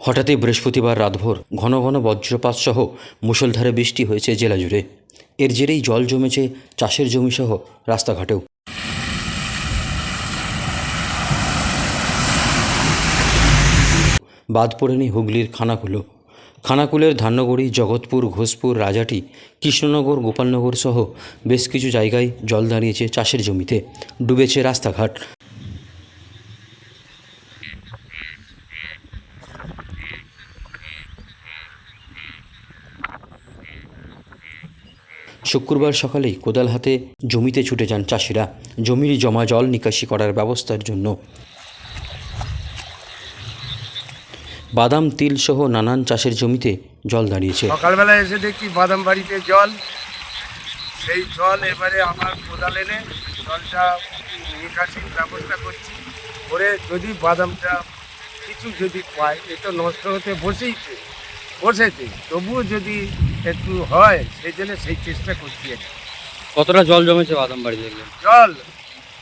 হঠাৎই বৃহস্পতিবার রাতভর ঘন ঘন বজ্রপাত সহ মুষলধারে বৃষ্টি হয়েছে জেলা জুড়ে। এর জেরেই জল জমেছে, চাষের জমিসহ রাস্তাঘাটেও। বাদ পড়েনি হুগলির খানাকুলো খানাকুলের ধান্যগড়ি, জগৎপুর, ঘোষপুর, রাজাটি, কৃষ্ণনগর, গোপালনগর সহ বেশ কিছু জায়গায় জল দাঁড়িয়েছে চাষের জমিতে। ডুবেছে রাস্তাঘাট। শুক্রবার সকালেই কোদাল হাতে জমিতে ছুটে যান চাষিরা। জমির জমা জল নিকাশি করার ব্যবস্থার জন্য। বাদাম, তিল সহ নানান চাষের জমিতে জল দাঁড়িয়েছে। সকালবেলা এসে দেখি বাদাম বাড়িতে জল। সেই জল এবারে আমার কোদাল এনে জলটা নিকাশির ব্যবস্থা করছি। করে যদি বাদামটা কিছু যদি পাই এ তো নষ্ট হতে বসেইছে। বসেছে। তবুও যদি একটু হয় সেই জন্য সেই চেষ্টা করছি কতটা জল জমেছে বাদাম বাড়ি দেখলেন জল!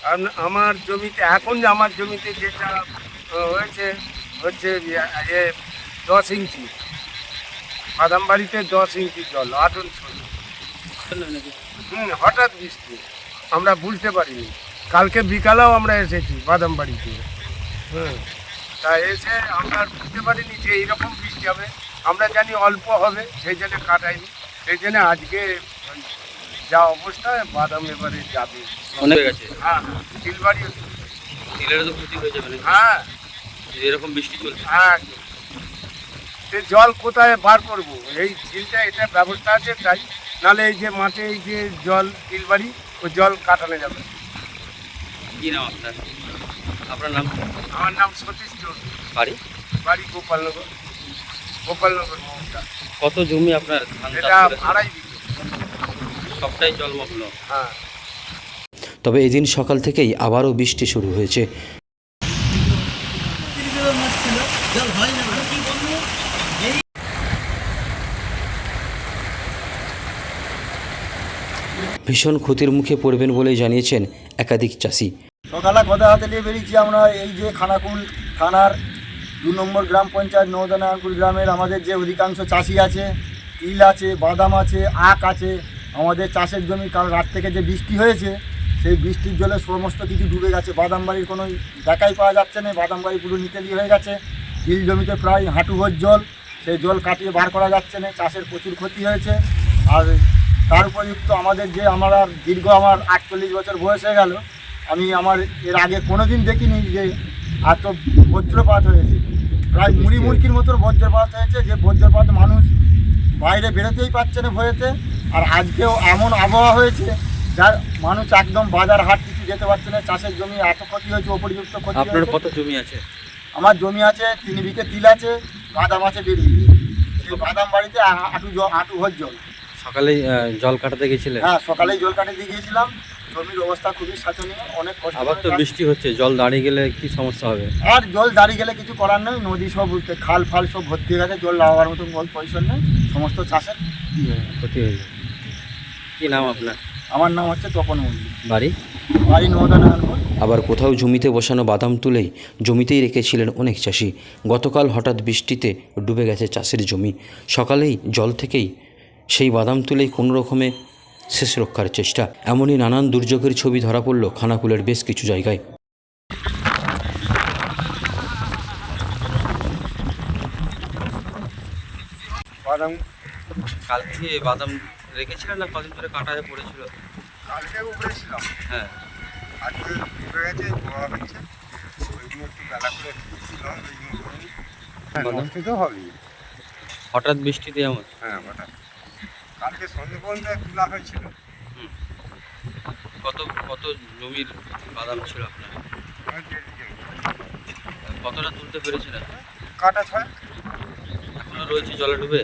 আম- আমার জমিতে এখন আমার জমিতে যেটা হয়েছে হচ্ছে ইয়ে দশ ইঞ্চি। বাদাম বাড়িতে দশ ইঞ্চি জল আটন ষোলো হুম হঠাৎ বৃষ্টি। আমরা বুঝতে পারিনি। কালকে বিকালেও আমরা এসেছি বাদাম বাড়িতে হুম তা এসে আমরা বুঝতে পারিনি যে এইরকম বৃষ্টি হবে? আমরা জানি অল্প হবে সেই জন্য কাটাইনি। সেই জন্য আজকে যা অবস্থা বাদাম এবারে যাবে। অনেক গেছে? হ্যাঁ তিলবাড়ি তিলের তো ক্ষতি হয়ে যাবে না হ্যাঁ। এরকম বৃষ্টি চলছে। হ্যাঁ। সে জল কোথায় বার করব? এই ঝিলটা এটা ব্যবস্থা আছে তাই। নালে এই যে মাঠে এই যে জল তিলবাড়ি ও জল কাটানো যাবে। কি নাম আপনার? আপনার নাম? আমার নাম সতীশ চৌধুরী। বাড়ি? বাড়ি গোপালনগর। গোপালনগর কত জমি আপনার এটা আড়াই সবটাই জলমগ্ন। হ্যাঁ। তবে এদিন সকাল থেকেই আবারও বৃষ্টি শুরু হয়েছে। ভীষণ ক্ষতির মুখে পড়বেন বলে জানিয়েছেন একাধিক চাষি। সকালে কথা হাতে নিয়ে বেরিয়েছি আমরা এই যে খানাকুল থানার দু নম্বর গ্রাম পঞ্চায়েত নৌদানাকুল গ্রামের আমাদের যে অধিকাংশ চাষি আছে, তিল আছে, বাদাম আছে, আখ আছে, আমাদের চাষের জমি কাল রাত থেকে যে বৃষ্টি হয়েছে, সেই বৃষ্টির জলে সমস্ত কিছু ডুবে গেছে। বাদাম বাড়ির কোনো দেখাই পাওয়া যাচ্ছে না, বাদাম বাড়ি পুরো নিতেলি হয়ে গেছে। তিল জমিতে প্রায় হাঁটু ভোর জল, সেই জল কাটিয়ে বার করা যাচ্ছে না, চাষের প্রচুর ক্ষতি হয়েছে। আর তার উপযুক্ত আমাদের যে আমরা দীর্ঘ আমার আটচল্লিশ বছর বয়স হয়ে গেল, আমি আমার এর আগে কোনো দিন দেখিনি যে এত বজ্রপাত হয়েছে। প্রায় মুড়ি মুড়কির মতো বজ্রপাত হয়েছে যে বজ্রপাত মানুষ বাইরে বেরোতেই পারছে না ভয়েতে। আর আজকেও এমন আবহাওয়া হয়েছে যার মানুষ একদম বাজার হাট কিছু যেতে পারছে না। চাষের জমি এত ক্ষতি হয়েছে উপযুক্ত ক্ষতি আপনার কত জমি আছে? আমার জমি আছে তিন বিঘে তিল আছে বাদাম আছে দেড় বিঘে। সেই বাদাম বাড়িতে আ- হাঁটু জল হাঁটু ভর জল। সকালে জল কাটাতে গেছিলেন? হ্যাঁ সকালেই জল কাটে দিয়ে গিয়েছিলাম। জমির অবস্থা খুবই শোচনীয় অনেক কষ্ট আবার তো বৃষ্টি হচ্ছে জল দাঁড়িয়ে গেলে কি সমস্যা হবে? আর জল দাঁড়িয়ে গেলে কিছু করার নেই নদী সব খাল ফাল সব ভর্তি হয়ে গেছে জল লাগাবার মতো কোনো পয়সা নেই সমস্ত চাষের। ক্ষতি হয়ে যাবে কি নাম আপনার? আমার নাম হচ্ছে তপন মল্লিক বাড়ি? বাড়ি নদানা আনবর আবার কোথাও জমিতে বসানো বাদাম তুলেই জমিতেই রেখেছিলেন অনেক চাষি। গতকাল হঠাৎ বৃষ্টিতে ডুবে গেছে চাষের জমি। সকালেই জল থেকেই সেই বাদাম তুলেই কোনো রকমে শেষ রক্ষার চেষ্টা। এমনই নানান দুর্যোগের ছবি ধরা পড়ল খানাকুলের বেশ কিছু জায়গায়। বাদাম। কালকে বাদাম রেখেছিলেন না কদিন ধরে কাটা হয়ে পড়েছিল? কালকে উপরে ছিলাম। হ্যাঁ। আজকে হচ্ছে ওইগুলো একটু বেলা করে ছিলাম ওইগুলো তো হবেই। হঠাৎ বৃষ্টিতে এমন হ্যাঁ ওটা কালকে সন্ধ্যে পর্যন্ত তোলা হয়েছিল। কত কত জমির বাদাম ছিল আপনার। কতটা তুলতে পেরেছিলেন কাটা ছয়। এখনও রয়েছে জলে ডুবে?